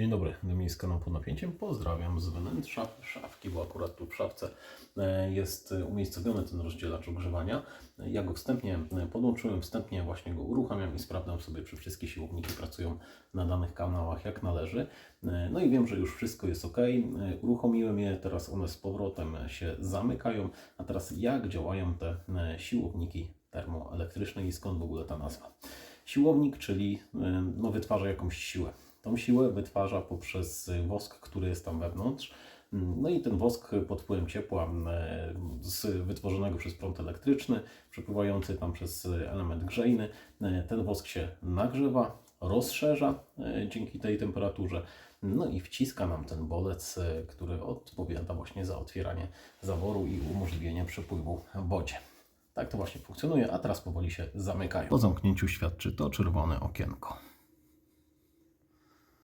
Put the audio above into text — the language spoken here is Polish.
Dzień dobry, Dominik z kanału Pod Napięciem. Pozdrawiam z wnętrza szafki, bo akurat tu w szafce e, jest umiejscowiony ten rozdzielacz ogrzewania. Ja go wstępnie e, podłączyłem, wstępnie właśnie go uruchamiam i sprawdzam sobie, czy wszystkie siłowniki pracują na danych kanałach jak należy. E, No i wiem, że już wszystko jest ok. Uruchomiłem je, teraz one z powrotem się zamykają. A teraz jak działają te siłowniki termoelektryczne i skąd w ogóle ta nazwa? Siłownik, czyli no, wytwarza jakąś siłę. Tą siłę wytwarza poprzez wosk, który jest tam wewnątrz. No i ten wosk pod wpływem ciepła e, z wytworzonego przez prąd elektryczny, przepływający tam przez element grzejny, e, ten wosk się nagrzewa, rozszerza e, dzięki tej temperaturze, no i wciska nam ten bolec, e, który odpowiada właśnie za otwieranie zaworu i umożliwienie przepływu wodzie. Tak to właśnie funkcjonuje, a teraz powoli się zamykają. Po zamknięciu świadczy to czerwone okienko.